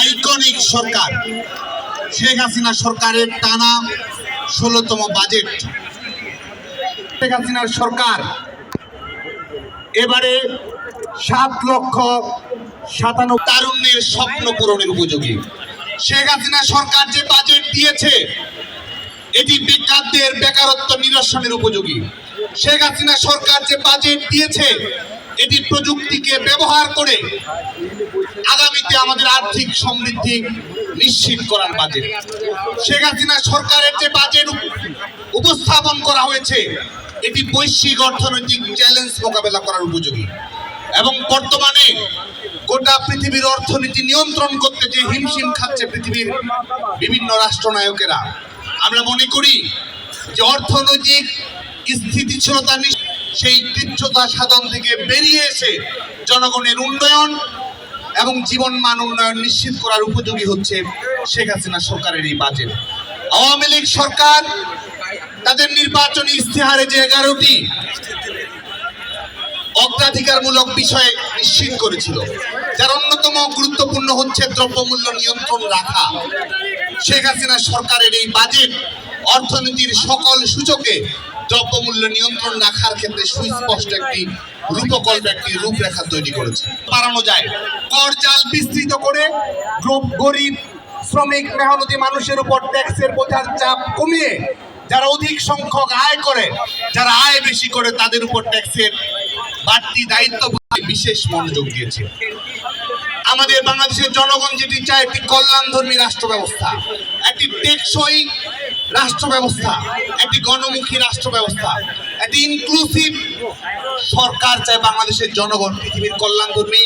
Iconic সরকার। শেখ হাসিনা সরকারের টানা ষোলোতম বাজেট শেখ হাসিনার সরকার এবারে সাত লক্ষ সাতান্ন তারুণ্যের স্বপ্ন পূরণের উপযোগী। শেখ হাসিনা সরকার যে বাজেট দিয়েছে, এটি বেকারদের বেকারত্ব নিরসনের উপযোগী। শেখ হাসিনা সরকার যে বাজেট দিয়েছে এটি প্রযুক্তিকে ব্যবহার করে আগামীতে আমাদের আর্থিক সমৃদ্ধি নিশ্চিত করার বাজেট। শেখ হাসিনা সরকারের যে বাজেট উপস্থাপন করা হয়েছে, এটি বৈশ্বিক অর্থনৈতিক চ্যালেঞ্জ মোকাবেলা করার উপযোগী। এবং বর্তমানে গোটা পৃথিবীর অর্থনীতি নিয়ন্ত্রণ করতে যে হিমশিম খাচ্ছে পৃথিবীর বিভিন্ন রাষ্ট্রনায়কেরা, আমরা মনে করি যে অর্থনৈতিক স্থিতিশীলতা নি- সেই কৃচ্ছতা সাধন থেকে বেরিয়ে এসে জনগণের উন্নয়ন এবং জীবন মান উন্নয়ন নিশ্চিত করার উপযোগী হচ্ছে শেখ হাসিনা সরকারের এই বাজেট। আওয়ামী লীগ সরকার তাদের নির্বাচনী ইস্তেহারে যে এগারোটি অগ্রাধিকারমূলক বিষয় নিশ্চিত করেছিল, যার অন্যতম গুরুত্বপূর্ণ হচ্ছে দ্রব্যমূল্য নিয়ন্ত্রণ রাখা। শেখ হাসিনা সরকারের এই বাজেট অর্থনীতির সকল সূচকে দ্রব্যমূল্য নিয়ন্ত্রণ রাখার ক্ষেত্রে সুস্পষ্ট একটি রূপকল্প, একটি রূপরেখা তৈরি করেছে। বাড়ানো যায়। কর জাল বিস্তৃত করে গরিব, শ্রমিক, মেহনতি মানুষের উপর ট্যাক্সের বোঝার চাপ কমিয়ে যারা অধিক সংখ্যক আয় করে, যারা আয় বেশি করে, তাদের উপর ট্যাক্সের বাড়তি দায়িত্ব বিশেষ মনোযোগ দিয়েছে। আমাদের বাংলাদেশের জনগণ যেটি চায় একটি কল্যাণধর্মী রাষ্ট্র ব্যবস্থা একটি টেকসই রাষ্ট্র ব্যবস্থা একটি গণমুখী রাষ্ট্র ব্যবস্থা একটি ইনক্লুসিভ সরকার চায় বাংলাদেশের জনগণ পৃথিবীর কল্যাণধর্মী